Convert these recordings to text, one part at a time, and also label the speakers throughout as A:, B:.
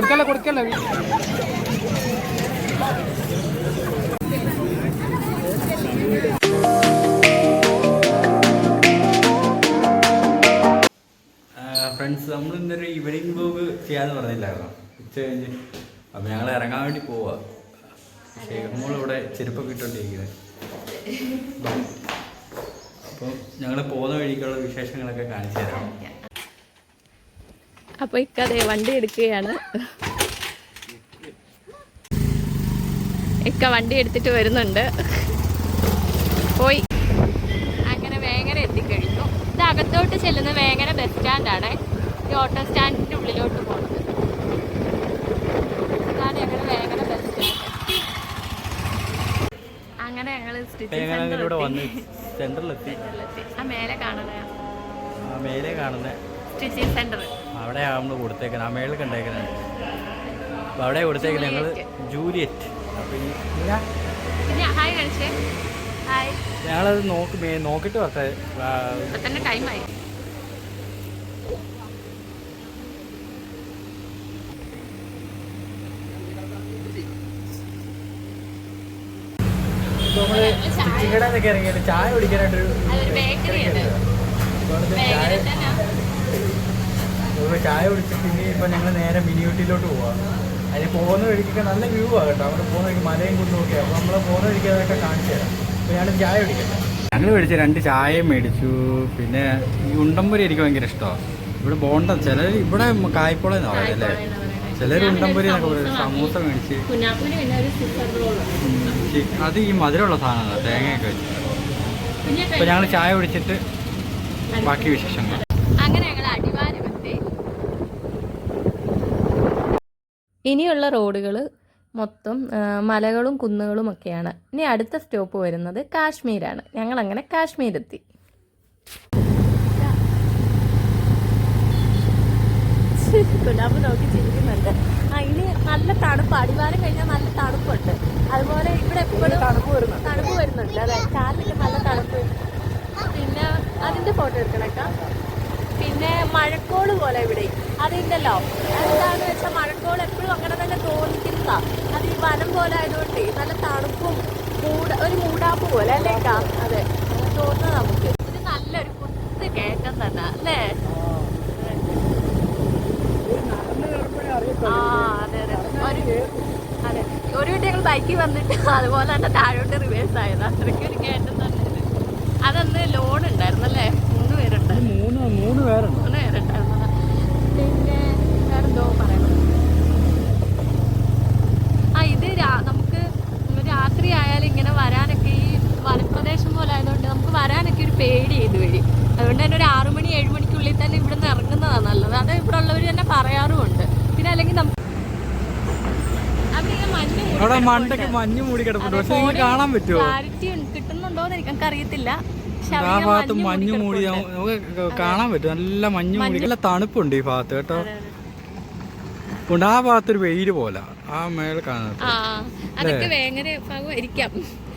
A: കൊടുക്കല്ല കൊടുക്കല്ല?
B: Friends നമ്മൾ ഇന്നൊരു evening blog ചെയ്യാന്ന് പറഞ്ഞില്ലായിരുന്നു? ഉച്ച കഴിഞ്ഞ്. അപ്പം ഞങ്ങൾ ഇറങ്ങാൻ വേണ്ടി പോവാ. ഇവിടെ ചെരുപ്പൊക്കെ ഇട്ടോണ്ടിരിക്കുന്നത് അപ്പം ഞങ്ങൾ പോകുന്ന വഴിക്കുള്ള വിശേഷങ്ങളൊക്കെ കാണിച്ചു തരാം.
C: അപ്പൊ ഇക്കതെ വണ്ടി എടുക്കുകയാണ്. ഇക്ക വണ്ടി എടുത്തിട്ട് വരുന്നുണ്ട്. പോയി. അങ്ങനെ വേങ്ങര എത്തിക്കഴിഞ്ഞു. ഇത് അകത്തോട്ട് ചെല്ലുന്ന വേങ്ങര ബസ് സ്റ്റാൻഡാണ് ഈ ഓട്ടോ സ്റ്റാൻഡിന്റെ ഉള്ളിലോട്ട് പോകുന്നത് ഇതാണ് ഞങ്ങൾ വേങ്ങര ബസ് സ്റ്റാൻഡ് അങ്ങനെ ഞങ്ങൾ
B: സെന്ററിലെത്തി സെന്ററിലെത്തി
C: ആ മേലെ കാണണ
B: ആ മേലെ കാണുന്ന
C: സ്റ്റിച്ചിങ് സെന്റർ.
B: അവിടെ നമ്മൾ കൊടുത്തേക്കുന്നത്. ആ മേളിൽ കണ്ടേക്കുന്നത്. അപ്പോൾ അവിടെ കൊടുത്തേക്കുന്നത് ഞങ്ങൾ ജൂലിയറ്റ്. അപ്പോൾ ഈ
C: പിന്നെ ഹായ് കഴിച്ചേ ഹായ്.
B: ഞങ്ങളത് നോക്കി നോക്കിട്ട് നോക്കിയിട്ട്
C: തന്നെ ടൈമായി
B: കടയിലൊക്കെ ഇറങ്ങിയിട്ട് ചായ കുടിക്കാനായിട്ടൊരു
C: അതൊരു ബേക്കറി
B: ചായ ചായ കുടിച്ചിട്ട് ഇനി ഇപ്പൊ ഞങ്ങൾ നേരെ മിനി ഊട്ടിയിലോട്ട് പോവാ. അതിന് പോകുന്ന വഴിക്കൊക്കെ നല്ല വ്യൂ ആ കേട്ടോ. അവിടെ പോകുന്ന വഴിക്ക് മലയും കൊണ്ട് ഒക്കെ അപ്പൊ നമ്മളെ പോകുന്ന വഴിക്ക് അതൊക്കെ കാണിച്ചു തരാം. അപ്പൊ ഞാൻ ചായ കുടിക്കട്ടെ? ഞങ്ങൾ മേടിച്ച രണ്ട് ചായയും മേടിച്ചു. പിന്നെ ഈ ഉണ്ടംപുരി എനിക്ക് ഭയങ്കര ഇഷ്ടമാണ് ഇവിടെ ബോണ്ട ചിലർ ഇവിടെ കായ്പോള എന്ന് പറയുന്നത് അല്ലേ? ചിലർ ഉണ്ടംപുരി എന്നൊക്കെ പറയുന്നത് സമൂസ മേടിച്ച്. അത് ഈ മധുരമുള്ള സാധനമാണ് തേങ്ങയൊക്കെ വെച്ച്. അപ്പൊ ഞങ്ങൾ ചായ കുടിച്ചിട്ട് ബാക്കി വിശേഷങ്ങൾ.
C: അടിവാരമെത്തി ഇനിയുള്ള റോഡുകൾ മൊത്തം മലകളും കുന്നുകളും ഒക്കെയാണ്. ഇനി അടുത്ത സ്റ്റോപ്പ് വരുന്നത് കാശ്മീരാണ്. ഞങ്ങൾ അങ്ങനെ കാശ്മീരെത്തി ഗുലാബ് നോക്കി ചിരിക്കുന്നുണ്ട്. ആ ഇനി നല്ല തണുപ്പ്. അടിവാരം കഴിഞ്ഞാൽ നല്ല തണുപ്പുണ്ട്. അതുപോലെ ഇവിടെ എപ്പോഴും തണുപ്പ് വരുന്നുണ്ട്. തണുപ്പ് വരുന്നുണ്ട് അതെ കാലിലൊക്കെ നല്ല തണുപ്പ്. പിന്നെ അതിന്റെ ഫോട്ടോ എടുക്കണേക്കാ പിന്നെ മഴക്കോൾ പോലെ ഇവിടെ. അതുണ്ടല്ലോ. എന്താണെന്ന് വെച്ചാൽ മഴക്കോൾ എപ്പോഴും അങ്ങനെ തന്നെ തോന്നിക്കുന്നതാ. അത് ഈ വനം പോലെ ആയതുകൊണ്ട് നല്ല തണുപ്പും മൂട ഒരു മൂടാപ്പ് പോലെ അല്ലേക്കാ അതെ. തോന്നുന്നത് നമുക്ക്. ഇത് നല്ലൊരു കുത്ത് കയറ്റം തന്നെ അല്ലേ? ആ അതെ അതെ. ഒരു അതെ. ഒരു വട്ടം ഞങ്ങൾ ബൈക്കിൽ വന്നിട്ട് അതുപോലെ തന്നെ താഴോട്ട് റിവേഴ്സ് ആയത്. അത്രയ്ക്ക് ഒരു കയറ്റം തന്നെ. അതന്ന് ലോൺ ഉണ്ടായിരുന്നു അല്ലേ മൂന്ന് പേരുണ്ടായിരുന്നു
B: മൂന്ന് മൂന്ന് പേരുണ്ട്
C: മൂന്ന് പേരുണ്ടായിരുന്നു പിന്നെ വേറെന്തോ പറയണം ആ ഇത് രാ- നമുക്ക് രാത്രി ആയാലും ഇങ്ങനെ വരാനൊക്കെ ഈ വനപ്രദേശം പോലെ ആയതുകൊണ്ട് നമുക്ക് വരാനൊക്കെ ഒരു പേടി ഇത് വഴി അതുകൊണ്ട് തന്നെ ഒരു ആറു മണി ഏഴ് മണിക്കുള്ളിൽ തന്നെ ഇവിടെ നിന്ന് ഇറങ്ങുന്നതാണ് നല്ലത് അത് ഇവിടെ ഉള്ളവർ തന്നെ പറയാറുമുണ്ട് പിന്നെ അല്ലെങ്കിൽ നമുക്ക് അവിടെ ഇങ്ങനെ മഞ്ഞ് മൂടി
B: അവിടെ
C: കിടപ്പുണ്ട്.
B: മണ്ടൊക്കെ മഞ്ഞ് മൂടി കിടപ്പുണ്ട്. പക്ഷെ നിങ്ങൾക്ക് കാണാൻ പറ്റുമോ?
C: ക്ലാരിറ്റി കിട്ടുന്നുണ്ടോന്ന് എനിക്ക് അറിയത്തില്ല
B: ആ ഭാഗത്ത്
C: മഞ്ഞ് മൂടി
B: നമുക്ക് കാണാൻ പറ്റും. നല്ല മഞ്ഞ് മൂടി. നല്ല തണുപ്പുണ്ട് ഈ ഭാഗത്ത് കേട്ടോ. ഉണ്ട്. ആ ഭാഗത്തൊരു വെയിൽ പോലെ. ആ മേൽ കാണാത്ത.
C: ആ അതൊക്കെ വേങ്ങര ഭാഗമായിരിക്കാം.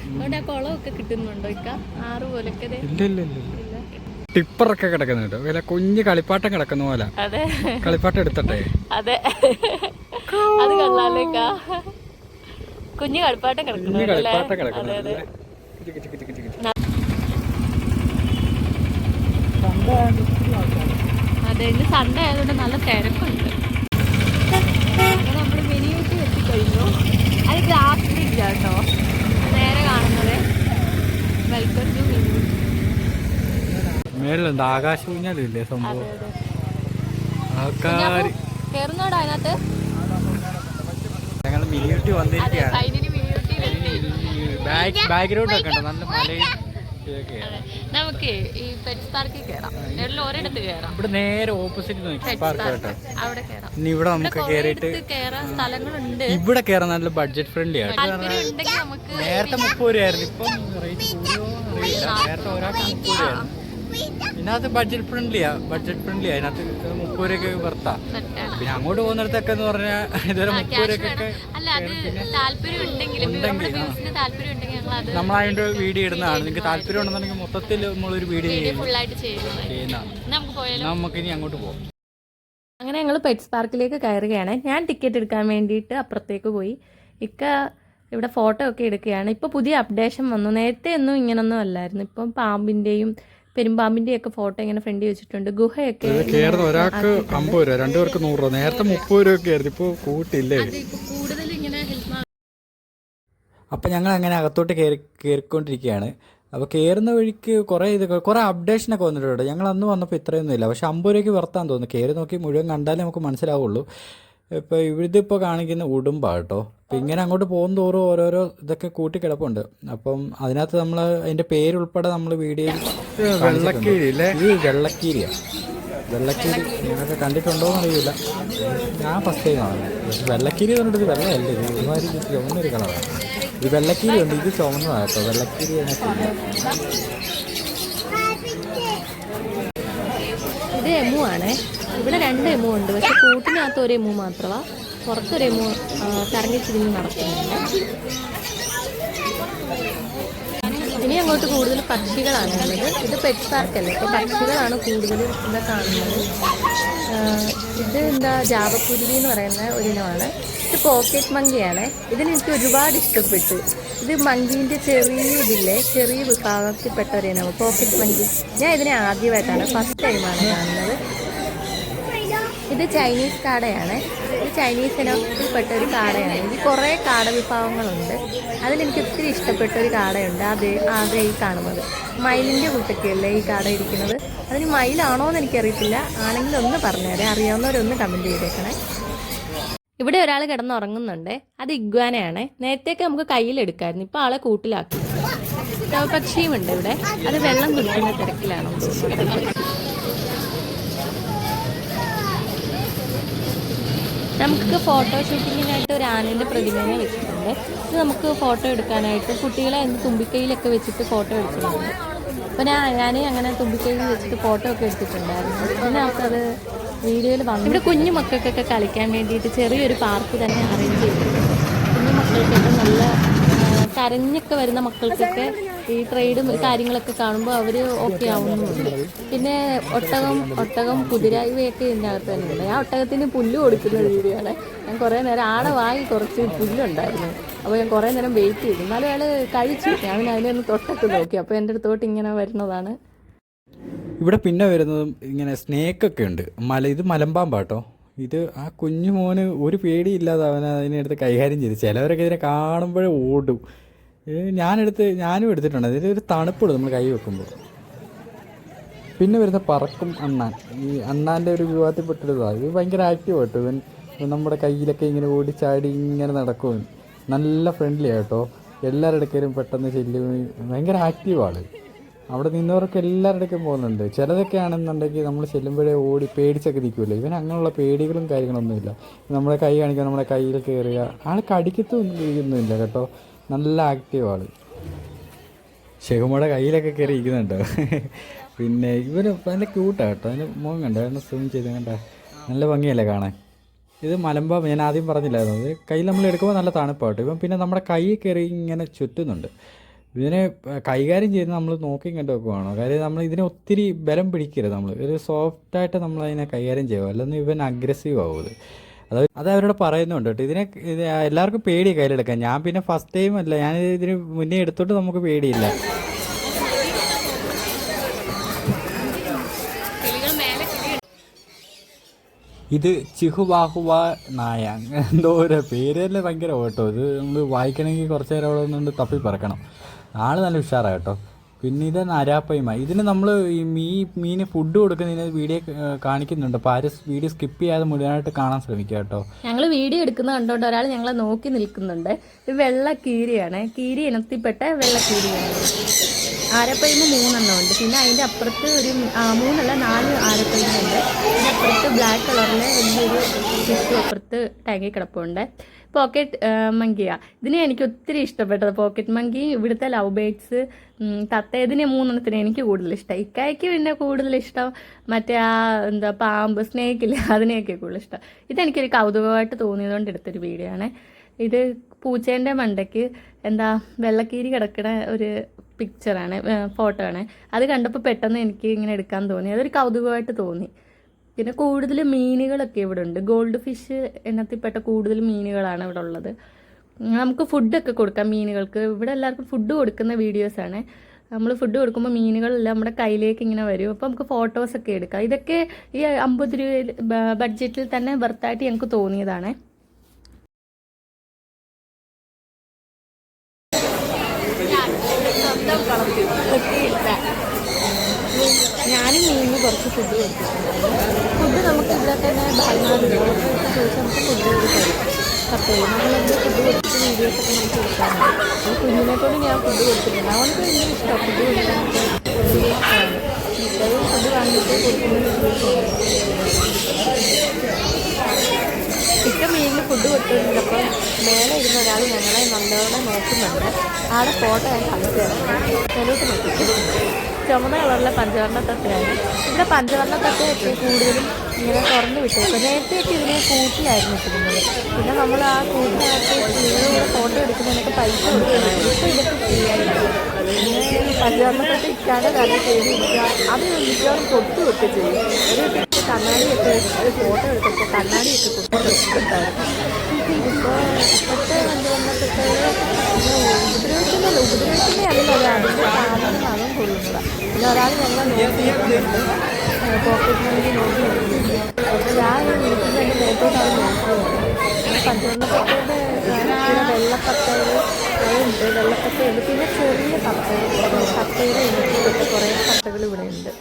C: അതുകൊണ്ട് ആ കുളമൊക്കെ കിട്ടുന്നുണ്ടോ ഇക്ക? ആറ് പോലൊക്കെ.
B: ഇല്ല ഇല്ല ഇല്ല. ടിപ്പറൊക്കെ കിടക്കുന്നുണ്ട് വില കുഞ്ഞ് കളിപ്പാട്ടം കിടക്കുന്ന പോലെ. കളിപ്പാട്ടം എടുത്തട്ടെ.
C: അതെ. അത് കൊള്ളാലേക്ക കുഞ്ഞു കളിപ്പാട്ടം
B: കിടക്കുന്നു
C: അതെ. ഇന്ന് സൺഡേ ആയതുകൊണ്ട് നല്ല തിരക്കുണ്ട്. നമ്മൾ മിനി ഊട്ടി എത്തിക്കഴിഞ്ഞു. അത് ഗ്ലാസ് ബ്രിഡ്ജ് കേട്ടോ. നേരെ കാണുന്നത് വെൽക്കം ടു മിനി
B: മേലുണ്ട് ആകാശ ഊഞ്ഞാലില്ലേ
C: അതെ
B: സംഭവം ആൾക്കാർ
C: കയറുന്നോടാ അതിനകത്ത്?
B: മിനിയൂട്ടി വന്നിരിക്കുകയാണ്. ബാക്ക്ഗ്രൗണ്ട് ഒക്കെ ഉണ്ട്? നല്ല മലയും
C: നമുക്ക് ഈ പാർക്കിൽ എല്ലാം ഒരിടത്ത് കേറാം.
B: ഇവിടെ നേരെ ഓപ്പോസിറ്റ് പാർക്ക്. ഇവിടെ നമുക്ക്
C: കേറിയിട്ട് കേറാൻ സ്ഥലങ്ങളുണ്ട്.
B: ഇവിടെ കേറാൻ നല്ല ബഡ്ജറ്റ് ഫ്രണ്ട്ലി ആണ്. നേരത്തെ മുപ്പത് രൂപയായിരുന്നു. ഇപ്പം റേറ്റ് കൂടിയോ നേരത്തെ ഒരാൾക്ക് മുപ്പത് രൂപയായിരുന്നു. ഇതിനകത്ത് ബഡ്ജറ്റ് ഫ്രണ്ട്ലിയാ ബഡ്ജറ്റ് ഫ്രണ്ട്ലിയാ ഇതിനകത്ത് മുപ്പത് രൂപയ്ക്ക്
C: സെറ്റാണ്
B: പിന്നെ അങ്ങോട്ട് പോകുന്നിടത്തൊക്കെ എന്ന് പറഞ്ഞാൽ ഇതുവരെ മുപ്പത്
C: അല്ല അത് താല്പര്യം നമ്മുടെ വ്യൂസിന് താല്പര്യം ഉണ്ടെങ്കിൽ ഞങ്ങൾ അത്
B: വീഡിയോ ഇടുന്നതാണ്. നിങ്ങൾക്ക് താല്പര്യം ഉണ്ടെന്നുണ്ടെങ്കിൽ മൊത്തത്തിൽ നമ്മളൊരു വീഡിയോ
C: ഫുള്ളായിട്ട് ചെയ്യുന്നത്.
B: ചെയ്യുന്നതാണ്.
C: നമുക്ക് പോയാലോ?
B: നമുക്ക് ഇനി അങ്ങോട്ട് പോകാം
C: അങ്ങനെ ഞങ്ങൾ പെറ്റ്സ് പാർക്കിലേക്ക് കയറുകയാണ്. ഞാൻ ടിക്കറ്റ് എടുക്കാൻ വേണ്ടിയിട്ട് അപ്പുറത്തേക്ക് പോയി. ഇക്ക ഇവിടെ ഫോട്ടോ ഒക്കെ എടുക്കുകയാണ്. ഇപ്പോൾ പുതിയ അപ്ഡേഷൻ വന്നു. നേരത്തെ ഒന്നും ഇങ്ങനൊന്നും അല്ലായിരുന്നു. ഇപ്പം പാമ്പിന്റെയും പെരുമ്പാമ്പിന്റെയും ഒക്കെ ഫോട്ടോ ഇങ്ങനെ ഫ്രണ്ട് വെച്ചിട്ടുണ്ട്. ഗുഹയൊക്കെ
B: ഒരാൾക്ക് അമ്പത് രൂപ രണ്ടുപേർക്ക് നൂറ് രൂപ നേരത്തെ മുപ്പത് രൂപ ഒക്കെ ആയിരുന്നു ഇപ്പോൾ കൂട്ടില്ലേ? അപ്പൊ ഞങ്ങൾ അങ്ങനെ അകത്തോട്ട് കയറി കയറിക്കൊണ്ടിരിക്കുകയാണ് അപ്പോൾ കയറുന്ന വഴിക്ക് കുറേ ഇത് കുറേ അപ്ഡേഷനൊക്കെ വന്നിട്ടുണ്ട്. ഞങ്ങൾ അന്ന് വന്നപ്പോൾ ഇത്രയൊന്നും ഇല്ല. പക്ഷേ അമ്പത് രൂപയ്ക്ക് വർത്താൻ തോന്നുന്നു. കയറി നോക്കി മുഴുവൻ കണ്ടാലേ നമുക്ക് മനസ്സിലാവുള്ളൂ. ഇപ്പോൾ ഇതിപ്പോൾ കാണിക്കുന്ന ഉടുമ്പാണ് കേട്ടോ. അപ്പോൾ ഇങ്ങനെ അങ്ങോട്ട് പോകും തോറും ഓരോരോ ഇതൊക്കെ കൂട്ടി കിടപ്പുണ്ട്. അപ്പം അതിനകത്ത് നമ്മൾ അതിന്റെ പേരുൾപ്പെടെ നമ്മൾ വീഡിയോയിൽ വെള്ളക്കീരി ഈ വെള്ളക്കീരിയാണ് വെള്ളക്കീരി നിങ്ങളൊക്കെ കണ്ടിട്ടുണ്ടോ എന്ന് അറിയില്ല ഞാൻ ഫസ്റ്റ് ടൈം ആണ് വെള്ളക്കീരി പറഞ്ഞിട്ട് വെള്ളമല്ലേ ഇത്. ഒരുമാതിരി ചുവന്നൊരു കളറാണ് ഇത് വെള്ളക്കീരി ഉണ്ട്. ഇത് ചുവന്നതാണ് കേട്ടോ. വെള്ളക്കീരി
C: ഇത് എമു ആണ്. ഇവിടെ രണ്ട് എമു ഉണ്ട്. പക്ഷെ കൂട്ടിനകത്ത് ഒരു എമു മാത്രമാണ് പുറത്തൊരു എമു ആ, നടക്കുന്നുണ്ട്. ഇനി അങ്ങോട്ട് കൂടുതൽ പക്ഷികളാണ് ഉള്ളത്. ഇത് പെറ്റ് പാർക്കല്ലേ അപ്പോൾ പക്ഷികളാണ് കൂടുതലും ഇവിടെ കാണുന്നത്. ഇത് എന്താ ജാവക്കുരുവി എന്ന് പറയുന്ന ഒരു ഇനമാണ് ഇത് പോക്കറ്റ് മങ്കിയാണ് ഇതിന് എനിക്ക് ഒരുപാട് ഇഷ്ടപ്പെട്ടു. ഇത് മങ്കീന്റെ ചെറിയ ഇതില്ലേ? ചെറിയ വിഭാഗത്തിൽപ്പെട്ട ഒരു പോക്കറ്റ് മങ്കി ഞാൻ ഇതിനെ ആദ്യമായിട്ടാണ് ഫസ്റ്റ് ടൈമാണ് കാണുന്നത്. ഇത് ചൈനീസ് കാടയാണ്. ഇത് ചൈനീസ് ഇനത്തിൽപ്പെട്ട ഒരു കാടയാണ്. ഇത് കുറേ കാട വിഭാഗങ്ങളുണ്ട്. അതിലെനിക്ക് ഒത്തിരി ഇഷ്ടപ്പെട്ട ഒരു കാടയുണ്ട്. അത് ആകെ ഈ കാണുന്നത്. മയിലിന്റെ കൂട്ടൊക്കെയല്ലേ ഈ കാട ഇരിക്കുന്നത്? അതിന് മയിലാണോ എന്ന് എനിക്കറിയത്തില്ല. ആണെങ്കിൽ ഒന്ന് പറഞ്ഞുതരാം. അറിയാവുന്നവരൊന്ന് കമന്റ് ചെയ്തേക്കണേ. ഇവിടെ ഒരാൾ കിടന്നുറങ്ങുന്നുണ്ട്. അത് ഇഗ്വാനയാണ്. നേരത്തെയൊക്കെ നമുക്ക് കയ്യിലെടുക്കായിരുന്നു. ഇപ്പോൾ ആളെ കൂട്ടിലാക്കി. പക്ഷിയും ഉണ്ട് ഇവിടെ. അത് വെള്ളം കുടിക്കുന്ന തിരക്കിലാണ്. നമുക്ക് ഫോട്ടോ ഷൂട്ടിങ്ങിനായിട്ട് ഒരു ആനയുടെ പ്രതിമയെ വെച്ചിട്ടുണ്ട്. ഇത് നമുക്ക് ഫോട്ടോ എടുക്കാനായിട്ട് കുട്ടികളെ എന്ത് തുമ്പിക്കൈയിലൊക്കെ വെച്ചിട്ട് ഫോട്ടോ എടുക്കുന്നുണ്ട് അപ്പോൾ ഞാൻ ഞാൻ അങ്ങനെ തുമ്പിക്കൈയിൽ വെച്ചിട്ട് ഫോട്ടോ ഒക്കെ എടുത്തിട്ടുണ്ടായിരുന്നു. പിന്നെ നമുക്കത് വീഡിയോയിൽ വന്നു. ഇവിടെ കുഞ്ഞു മക്കൾക്കൊക്കെ കളിക്കാൻ വേണ്ടിയിട്ട് ചെറിയൊരു പാർക്ക് തന്നെ അറേഞ്ച് ചെയ്തിട്ടുണ്ട്. കുഞ്ഞു മക്കൾക്കൊക്കെ നല്ല കരഞ്ഞൊക്കെ വരുന്ന മക്കൾക്കൊക്കെ ഈ ട്രേഡും കാര്യങ്ങളൊക്കെ കാണുമ്പോൾ അവർ ഓക്കെ ആവുന്നുണ്ട് പിന്നെ ഒട്ടകം ഒട്ടകം കുതിര ഇവയൊക്കെ ഇതിന്റെ അകത്ത് തന്നെ ഉണ്ട്. ഞാൻ ഒട്ടകത്തിന് പുല്ല് കൊടുക്കുന്ന വീഡിയോ ഞാൻ കുറേ നേരം ആടെ വാങ്ങി കുറച്ച് പുല്ലുണ്ടായിരുന്നു. അപ്പോൾ ഞാൻ കുറേ നേരം വെയിറ്റ് ചെയ്തു. എന്നാലും അയാൾ കഴിച്ചു. ഞാൻ അതിനെ ഒന്ന് തൊട്ടൊക്കെ നോക്കി. അപ്പോൾ എന്റെ അടുത്തോട്ട് ഇങ്ങനെ വരുന്നതാണ്.
B: ഇവിടെ പിന്നെ വരുന്നതും ഇങ്ങനെ സ്നേക്കൊക്കെ ഉണ്ട്. മല ഇത് മലമ്പാമ്പാട്ടോ. ഇത് ആ കുഞ്ഞു മോന് ഒരു പേടിയില്ലാതെ അവൻ അതിനെടുത്ത് കൈകാര്യം ചെയ്ത്. ചിലവരൊക്കെ ഇതിനെ കാണുമ്പോഴേ ഓടും. ഞാനെടുത്ത് ഞാനും എടുത്തിട്ടുണ്ട്. ഇതിലൊരു തണുപ്പുള്ളൂ നമ്മൾ കൈ വെക്കുമ്പോൾ പിന്നെ വരുന്ന പറക്കും അണ്ണാൻ. ഈ അണ്ണാന്റെ ഒരു വിവാദത്തിൽപ്പെട്ടതാണ് ഇത് ഭയങ്കര ആക്റ്റീവ് കേട്ടോ ഇവൻ നമ്മുടെ കയ്യിലൊക്കെ ഇങ്ങനെ ഓടിച്ചാടി ഇങ്ങനെ നടക്കും. നല്ല ഫ്രണ്ട്ലി ആട്ടോ. എല്ലാവരുടെ അടുക്കലും പെട്ടെന്ന് ചെല്ലും. ഭയങ്കര ആക്റ്റീവാണ് അവിടെ നിന്നവർക്ക് എല്ലാവരുടെ അടുക്കും പോകുന്നുണ്ട്. ചിലതൊക്കെ ആണെന്നുണ്ടെങ്കിൽ നമ്മൾ ചെല്ലുമ്പോഴേ ഓടി പേടിച്ചൊക്കെ നിൽക്കുമല്ലോ ഇവൻ അങ്ങനെയുള്ള പേടികളും കാര്യങ്ങളൊന്നുമില്ല. നമ്മുടെ കൈ കാണിക്കുക നമ്മുടെ കയ്യിൽ കയറുക. ആൾ കടിക്കത്തൊന്നുമില്ല കേട്ടോ. നല്ല ആക്റ്റീവ് ആൾ. ഷെഹുമയുടെ കയ്യിലൊക്കെ കയറി ഇരിക്കുന്നുണ്ട്. പിന്നെ ഇവർ നല്ല ക്യൂട്ടാണ് കേട്ടോ. അതിന്റെ മുഖം കണ്ടോ? അതിനെ സൂം ചെയ്ത് കണ്ട? നല്ല ഭംഗിയല്ലേ കാണാൻ? ഇത് മലമ്പാമ്പ് ഞാൻ ആദ്യം പറഞ്ഞില്ലായിരുന്നു. കയ്യിൽ നമ്മൾ എടുക്കുമ്പോൾ നല്ല തണുപ്പാട്ടോ ഇപ്പം പിന്നെ നമ്മുടെ കൈ കയറി ഇങ്ങനെ ചുറ്റുന്നുണ്ട്. ഇതിനെ കൈകാര്യം ചെയ്ത് നമ്മൾ നോക്കി കണ്ടു വെക്കുവാണോ കാര്യം നമ്മൾ ഇതിനെ ഒത്തിരി ബലം പിടിക്കരുത് നമ്മൾ. ഒരു സോഫ്റ്റായിട്ട് നമ്മൾ അതിനെ കൈകാര്യം ചെയ്യുക. അല്ലെന്ന് ഇവൻ അഗ്രസീവ് ആവും ഇത് അത് അത് അവരോട് പറയുന്നുണ്ട് കേട്ടോ. ഇതിനെ ഇത് എല്ലാവർക്കും പേടി കയ്യിലെടുക്കാൻ. ഞാൻ പിന്നെ ഫസ്റ്റ് ടൈം അല്ല. ഞാൻ ഇതിന് മുന്നേ എടുത്തോട്ട് നമുക്ക് പേടിയില്ല. ഇത് ചിഹുവാഹുവ നായ എന്തോ ഒരു പേര് തന്നെ ഭയങ്കര ഓട്ടോ. ഇത് നമ്മൾ വായിക്കണമെങ്കിൽ കുറച്ച് നേരം അവിടെ നിന്ന് തപ്പി പറക്കണം. ആൾ നല്ല ഉഷാറാണ് കേട്ടോ. പിന്നെ ഇത് നരാപ്പയ്മ ഇതിന് നമ്മൾ ഈ മീ മീന് ഫുഡ് കൊടുക്കുന്നതിന് വീഡിയോ കാണിക്കുന്നുണ്ട്. അപ്പോൾ ആരും വീഡിയോ സ്കിപ്പ് ചെയ്യാതെ മുഴുവനായിട്ട് കാണാൻ ശ്രമിക്കുക കേട്ടോ.
C: ഞങ്ങൾ വീഡിയോ എടുക്കുന്ന കണ്ടോണ്ട് ഒരാൾ ഞങ്ങളെ നോക്കി നിൽക്കുന്നുണ്ട്. ഇത് വെള്ള കീരിയാണ്. കീരി ഇനത്തിൽപ്പെട്ട വെള്ള കീരിയാണ്. ആരപ്പയ്മ മൂന്നെണ്ണം ഉണ്ട്. പിന്നെ അതിന്റെ അപ്പുറത്ത് ഒരു മൂന്നല്ല നാല് ആരപ്പയ്മ ഉണ്ട്. അതിന്റെ അപ്പുറത്ത് ബ്ലാക്ക് കളറിലെ വലിയൊരു ഫിഷ് അപ്പുറത്ത് ടാങ്കി കിടപ്പുണ്ട്. പോക്കറ്റ് മങ്കിയാണ് ഇതിനെ എനിക്ക് ഒത്തിരി ഇഷ്ടപ്പെട്ടത്. പോക്കറ്റ് മങ്കി ഇവിടുത്തെ ലവ് ബേഡ്സ് തത്ത ഇതിനെ മൂന്നെണ്ണത്തിന് എനിക്ക് കൂടുതൽ ഇഷ്ടം. ഇക്കായ്ക്ക് പിന്നെ കൂടുതൽ ഇഷ്ടം മറ്റേ ആ എന്താ പാമ്പ് സ്നേക്കില്ല അതിനെയൊക്കെ കൂടുതൽ ഇഷ്ടം. ഇതെനിക്കൊരു കൗതുകമായിട്ട് തോന്നിയതുകൊണ്ട് എടുത്തൊരു വീഡിയോ ആണ്. ഇത് പൂച്ചേന്റെ മണ്ടയ്ക്ക് എന്താ വെള്ളക്കീരി കിടക്കുന്ന ഒരു പിക്ചറാണ് ഫോട്ടോ ആണ്. അത് കണ്ടപ്പോൾ പെട്ടെന്ന് എനിക്ക് ഇങ്ങനെ എടുക്കാൻ തോന്നി. അതൊരു കൗതുകമായിട്ട് തോന്നി. പിന്നെ കൂടുതൽ മീനുകളൊക്കെ ഇവിടെ ഉണ്ട്. ഗോൾഡ് ഫിഷ് ഇനത്തിൽപ്പെട്ട കൂടുതൽ മീനുകളാണ് ഇവിടെ ഉള്ളത്. നമുക്ക് ഫുഡൊക്കെ കൊടുക്കാം മീനുകൾക്ക്. ഇവിടെ എല്ലാവർക്കും ഫുഡ് കൊടുക്കുന്ന വീഡിയോസാണ് നമ്മൾ ഫുഡ് കൊടുക്കുമ്പോൾ മീനുകളെല്ലാം നമ്മുടെ കയ്യിലേക്ക് ഇങ്ങനെ വരും. അപ്പോൾ നമുക്ക് ഫോട്ടോസൊക്കെ എടുക്കാം. ഇതൊക്കെ ഈ അമ്പത് രൂപ ബഡ്ജറ്റിൽ തന്നെ വെർത്തായിട്ട് ഞങ്ങൾക്ക് തോന്നിയതാണ്. ഞാനും മീനിന് കുറച്ച് ഫുഡ് കൊടുത്തിട്ടുണ്ടായിരുന്നു ഫുഡ് നമുക്ക് ഇവിടെ തന്നെ ഭാഗമാകും ചോദിച്ചാൽ ഫുഡ് ഫുഡ് അപ്പോൾ ഞാൻ ഫുഡ് കൊടുത്തിട്ടുണ്ട്. അവൾക്ക് ഭയങ്കര ഇഷ്ടമാണ് ഫുഡ് ഇത്രയും ഫുഡ് വാങ്ങിയിട്ട് കൊടുക്കുന്നത് മീനിന് ഫുഡ് കൊടുത്തിട്ടുണ്ടപ്പോൾ മേലെ ഇരുന്ന ഒരാൾ ഞങ്ങളെ നല്ലവണ്ണം നോക്കുന്നുണ്ട്. ആടെ ഫോട്ടോ ഞാൻ കാണിച്ചു തരാം. മേലോട്ട് നോക്കി. ചുമന്ന കളറിലെ പഞ്ചവർണ തട്ടിലാണ് ഇവിടെ പഞ്ചവർണ തത്തയൊക്കെ കൂടുതലും ഇങ്ങനെ തുറന്നു വിട്ടേക്കും നേരത്തെയൊക്കെ ഇതിനെ കൂട്ടിയായിരുന്നു ഇട്ടിരുന്നത്. പിന്നെ നമ്മൾ ആ കൂട്ടിനകത്ത് സ്ത്രീകളുടെ ഫോട്ടോ എടുക്കുന്നതിനൊക്കെ പൈസ കൊടുക്കണമായിരുന്നു ഇപ്പോൾ ഇതൊക്കെ ഫ്രീ ആയിട്ട് പഞ്ചവർണ തട്ട് ഇക്കാതെ തല ചെയ്തിരിക്കുക അത് മിക്കവാറും പൊട്ടുമൊക്കെ ചെയ്യും. ഒരു കണ്ണാടിയൊക്കെ ഒരു ഫോട്ടോ എടുത്തപ്പോൾ കണ്ണാടിയൊക്കെ കൊടുത്തിട്ടുണ്ടായിരുന്നു ഇപ്പോൾ ഇപ്പോഴത്തെ പഞ്ചവർണ തട്ടുകൾ ഉപദ്രവിക്കുന്നേ അല്ലല്ലോ അതിന്റെ പിന്നെ ഒരാൾ ഞങ്ങൾ നോക്കിയിട്ടുണ്ട് പോക്കറ്റ് മണി നോക്കി അപ്പോൾ ഞാൻ വീട്ടിൽ എന്റെ മേത്തോട്ടാണ് നോക്കുന്നത് പിന്നെ പഞ്ചവർണത്തക്കയുടെ വെള്ളപ്പത്തകൾ അതുണ്ട് വെള്ളപ്പത്തയുണ്ട് പിന്നെ ചെറിയ പത്തയിൽ പത്തയുടെ ഇനത്തിലൊക്കെ കുറേ പത്തകൾ ഇവിടെ ഉണ്ട്.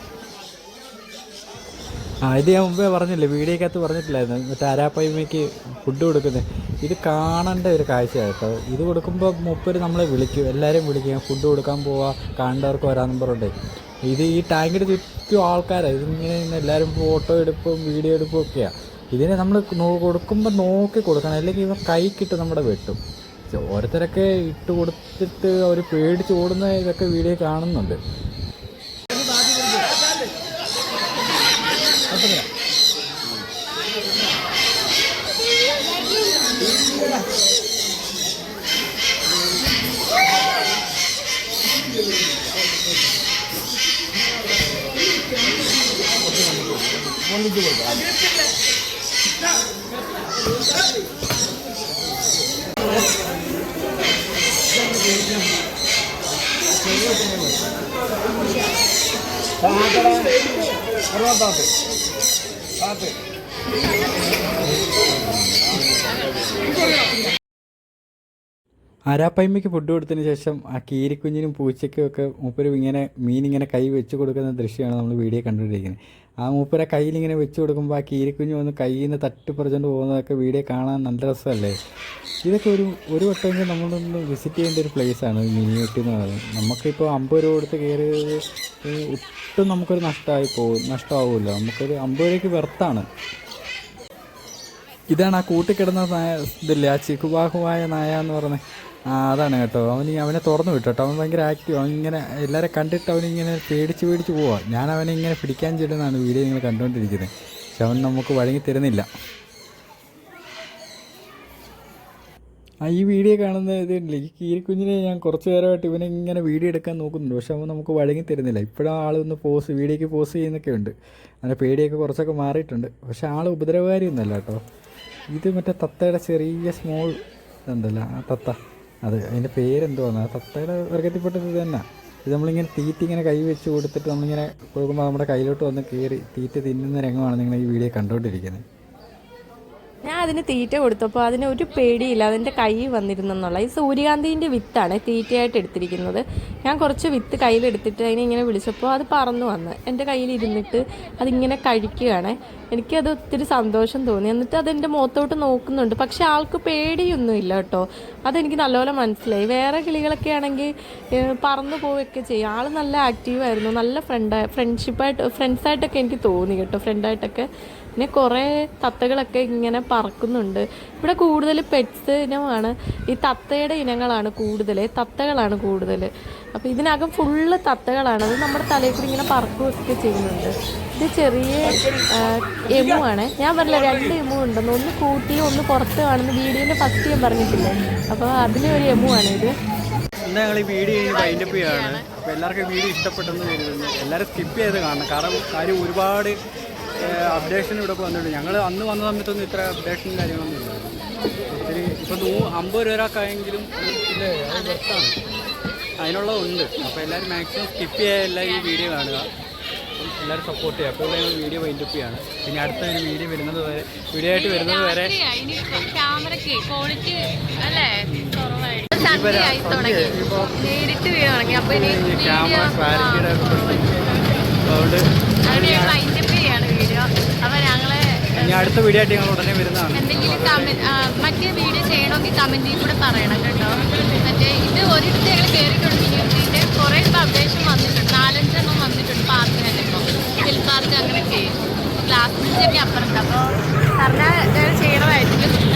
B: ആ ഇത് ഞാൻ മുമ്പേ പറഞ്ഞില്ലേ വീഡിയോക്കകത്ത് പറഞ്ഞിട്ടില്ലായിരുന്നു. മറ്റേ അരാപ്പയ്മയ്ക്ക് ഫുഡ് കൊടുക്കുന്നത് ഇത് കാണേണ്ട ഒരു കാഴ്ച കേട്ടോ. ഇത് കൊടുക്കുമ്പോൾ മുപ്പര് നമ്മളെ വിളിക്കും. എല്ലാവരും വിളിക്കും. ഫുഡ് കൊടുക്കാൻ പോവാ കാണേണ്ടവർക്ക് വരാമെന്നും പറഞ്ഞിട്ടേ ഇത് ഈ ടാങ്കിന്റെ ചുറ്റും ആൾക്കാരാണ് ഇതിങ്ങനെ എല്ലാവരും ഫോട്ടോ എടുപ്പും വീഡിയോ എടുപ്പും ഒക്കെയാണ് ഇതിനെ നമ്മൾ കൊടുക്കുമ്പോൾ നോക്കി കൊടുക്കണം. അല്ലെങ്കിൽ കൈ കൈക്കിട്ട് നമ്മുടെ വെട്ടും. ഓരോരുത്തരൊക്കെ ഇട്ട് കൊടുത്തിട്ട് അവർ പേടിച്ച് ഓടുന്ന ഇതൊക്കെ വീഡിയോ കാണുന്നുണ്ട്. দিতে পাবে ആരാപ്പയ്മയ്ക്ക് ഫുഡ് കൊടുത്തതിന് ശേഷം ആ കീരിക്കുഞ്ഞിനും പൂച്ചയ്ക്കും ഒക്കെ മൂപ്പര് ഇങ്ങനെ മീൻ ഇങ്ങനെ കൈ വെച്ച് കൊടുക്കുന്ന ദൃശ്യമാണ് നമ്മൾ വീഡിയോ കണ്ടുകൊണ്ടിരിക്കുന്നത്. ആ മൂപ്പര കയ്യിൽ ഇങ്ങനെ വെച്ച് കൊടുക്കുമ്പോൾ ആ കീരിക്കുഞ്ഞ് വന്ന് കയ്യിൽ നിന്ന് തട്ടിപ്പറിച്ചുകൊണ്ട് പോകുന്നതൊക്കെ വീഡിയോ കാണാൻ നല്ല രസമല്ലേ? ഇതൊക്കെ ഒരു ഒരു വട്ടമെങ്കിലും നമ്മളൊന്ന് വിസിറ്റ് ചെയ്യേണ്ട ഒരു പ്ലേസാണ് മിനിയൂട്ടി എന്ന് പറയുന്നത്. നമുക്കിപ്പോൾ അമ്പത് രൂപ കൊടുത്ത് കയറിയത് ഒട്ടും നമുക്കൊരു നഷ്ടമായി പോകും നഷ്ടമാവുമല്ലോ നമുക്കൊരു അമ്പത് രൂപയ്ക്ക് വെർത്താണ്. ഇതാണ് ആ കൂട്ടിക്കിടന്ന നായ ഇതില്ലേ ആ ചിക്കുബാഹുവായ നായ എന്ന് പറഞ്ഞത് ആ അതാണ് കേട്ടോ. അവൻ അവനെ തുറന്നു വിട്ടു അവൻ ഭയങ്കര ആക്റ്റീവ് അവൻ ഇങ്ങനെ എല്ലാവരെ കണ്ടിട്ട് അവനിങ്ങനെ പേടിച്ച് പേടിച്ച് പോവാ. ഞാൻ അവനെ ഇങ്ങനെ പിടിക്കാൻ ചെല്ലുന്നതാണ് വീഡിയോ നിങ്ങൾ കണ്ടുകൊണ്ടിരിക്കുന്നത്. പക്ഷെ അവൻ നമുക്ക് വഴങ്ങി തരുന്നില്ല. ആ ഈ വീഡിയോ കാണുന്ന ഇതില്ലേ ഈ കീരിക്കുഞ്ഞിനെ ഞാൻ കുറച്ച് നേരമായിട്ട് ഇവനെ ഇങ്ങനെ വീഡിയോ എടുക്കാൻ നോക്കുന്നുണ്ട്. പക്ഷെ അവൻ നമുക്ക് വഴങ്ങി തരുന്നില്ല. ഇപ്പോഴും ആൾ ഒന്ന് പോസ് വീഡിയോക്ക് പോസ് ചെയ്യുന്നൊക്കെ ഉണ്ട്. അങ്ങനെ പേടിയൊക്കെ കുറച്ചൊക്കെ മാറിയിട്ടുണ്ട്. പക്ഷെ ആൾ ഉപദ്രവകാരിയൊന്നുമല്ല കേട്ടോ. ഇത് മറ്റേ തത്തയുടെ ചെറിയ സ്മോൾ ഇതുണ്ടല്ലോ. ആ തത്ത. അത് അതിന്റെ പേരെന്തുവാണ് തത്തയുടെ വർഗത്തിൽപ്പെട്ടത് തന്നെ. ഇത് നമ്മളിങ്ങനെ തീറ്റ ഇങ്ങനെ കൈ വെച്ച് കൊടുത്തിട്ട് നമ്മളിങ്ങനെ കൊടുക്കുമ്പോൾ നമ്മുടെ കയ്യിലോട്ട് വന്ന് കയറി തീറ്റ തിന്നുന്ന രംഗമാണ് നിങ്ങൾ ഈ വീഡിയോ കണ്ടുകൊണ്ടിരിക്കുന്നത്
C: ഞാൻ അതിന് തീറ്റ കൊടുത്തപ്പോൾ അതിന് ഒരു പേടിയില്ല അതിന്റെ കൈ വന്നിരുന്നെന്നുള്ള. ഈ സൂര്യകാന്തിന്റെ വിത്താണ് തീറ്റയായിട്ട് എടുത്തിരിക്കുന്നത്. ഞാൻ കുറച്ച് വിത്ത് കയ്യിലെടുത്തിട്ട് അതിനെ ഇങ്ങനെ വിളിച്ചപ്പോൾ അത് പറന്നു വന്ന്. എന്റെ കയ്യിൽ ഇരുന്നിട്ട് അതിങ്ങനെ കഴിക്കുകയാണ്. എനിക്കത് ഒത്തിരി സന്തോഷം തോന്നി. എന്നിട്ട് അതെന്റെ മുഖത്തോട്ട് നോക്കുന്നുണ്ട്. പക്ഷെ ആൾക്ക് പേടിയൊന്നുമില്ല കേട്ടോ. അതെനിക്ക് നല്ലപോലെ മനസ്സിലായി. വേറെ കിളികളൊക്കെ ആണെങ്കിൽ പറന്നു പോവുകയൊക്കെ ചെയ്യും. ആൾ നല്ല ആക്റ്റീവായിരുന്നു നല്ല ഫ്രണ്ട് ഫ്രണ്ട്ഷിപ്പായിട്ട് ഫ്രണ്ട്സായിട്ടൊക്കെ എനിക്ക് തോന്നി കേട്ടോ. ഫ്രണ്ടായിട്ടൊക്കെ പിന്നെ കുറേ തത്തകളൊക്കെ ഇങ്ങനെ പറക്കുന്നുണ്ട്. ഇവിടെ കൂടുതൽ പെറ്റ്സ് ഇനമാണ്. ഈ തത്തയുടെ ഇനങ്ങളാണ് കൂടുതൽ തത്തകളാണ് കൂടുതൽ. അപ്പോൾ ഇതിനകം ഫുള്ള് തത്തകളാണ്. അത് നമ്മുടെ തലയിൽ കൂടി ഇങ്ങനെ പറക്കുകയൊക്കെ ചെയ്യുന്നുണ്ട്. ഇത് ചെറിയ എമു ആണ് ഞാൻ പറഞ്ഞില്ല രണ്ട് എമു ഉണ്ടെന്ന്. ഒന്ന് കൂട്ടി ഒന്ന് പുറത്ത് കാണുന്ന വീഡിയോന്റെ ഫസ്റ്റ് ഞാൻ പറഞ്ഞിട്ടില്ലേ? അപ്പോൾ അതിലെ ഒരു എമു ആണ് ഇത്
B: ഈ വീഡിയോ എല്ലാവർക്കും വീഡിയോ ഇഷ്ടപ്പെട്ടെന്ന് കരുതുന്നു. എല്ലാവരും സ്കിപ്പ് ചെയ്ത് കാണണം. കാരണം കാര്യം ഒരുപാട് അപ്ഡേഷൻ ഇവിടെ വന്നിട്ടുണ്ട്. ഞങ്ങൾ അന്ന് വന്ന സമയത്തൊന്നും ഇത്ര അപ്ഡേഷനും കാര്യങ്ങളൊന്നും ഇല്ല ഒത്തിരി ഇപ്പോൾ നൂ അമ്പത് രൂപക്കായെങ്കിലും ഇല്ലേ? അത് അതിനുള്ളതുണ്ട് അപ്പോൾ എല്ലാവരും മാക്സിമം സ്കിപ്പ് ചെയ്യുക എല്ലാവരും ഈ വീഡിയോ കാണുക. എല്ലാവരും സപ്പോർട്ട് ചെയ്യുക. അപ്പോൾ ഞങ്ങൾ വീഡിയോ വൈൻഡപ്പ് ചെയ്യാണ്. പിന്നെ അടുത്ത ഒരു വീഡിയോ വരുന്നത് വരെ വീഡിയോ ആയിട്ട് വരുന്നത് വരെ
C: ക്യാമറക്ക് ക്വാളിറ്റി അല്ലേ? തുടങ്ങി. നേരിട്ട് വീഡിയോ തുടങ്ങി. അപ്പൊ ഇനി
B: ക്യാമറ ക്ലാരിറ്റിയുടെ അതുകൊണ്ട് ഇനി അടുത്ത വീഡിയോ ആയിട്ട് ഞങ്ങൾ ഉടനെ വരുന്നതാണ്.
C: എന്തെങ്കിലും കമന്റ് മറ്റേ വീഡിയോ ചെയ്യണമെങ്കിൽ കമന്റിൽ കൂടെ പറയണം കേട്ടോ. മറ്റേ ഇത് ഒരിടത്ത് ഞങ്ങൾ കയറിയിട്ടുണ്ട് ഇതിന്റെ കുറെ അപ്ഡേഷൻ വന്നിട്ടുണ്ട്. നാലഞ്ചെണ്ണം വന്നിട്ടുണ്ട് പാർക്ക് തന്നെ ഇപ്പോൾ ഹിൽ പാർക്ക് അങ്ങനെയൊക്കെ. ക്ലാസ് ബ്രിഡ്ജിന്റെ അപ്പുറത്ത്. അപ്പോൾ സാറിനെ ചെയ്യണമായിരിക്കും.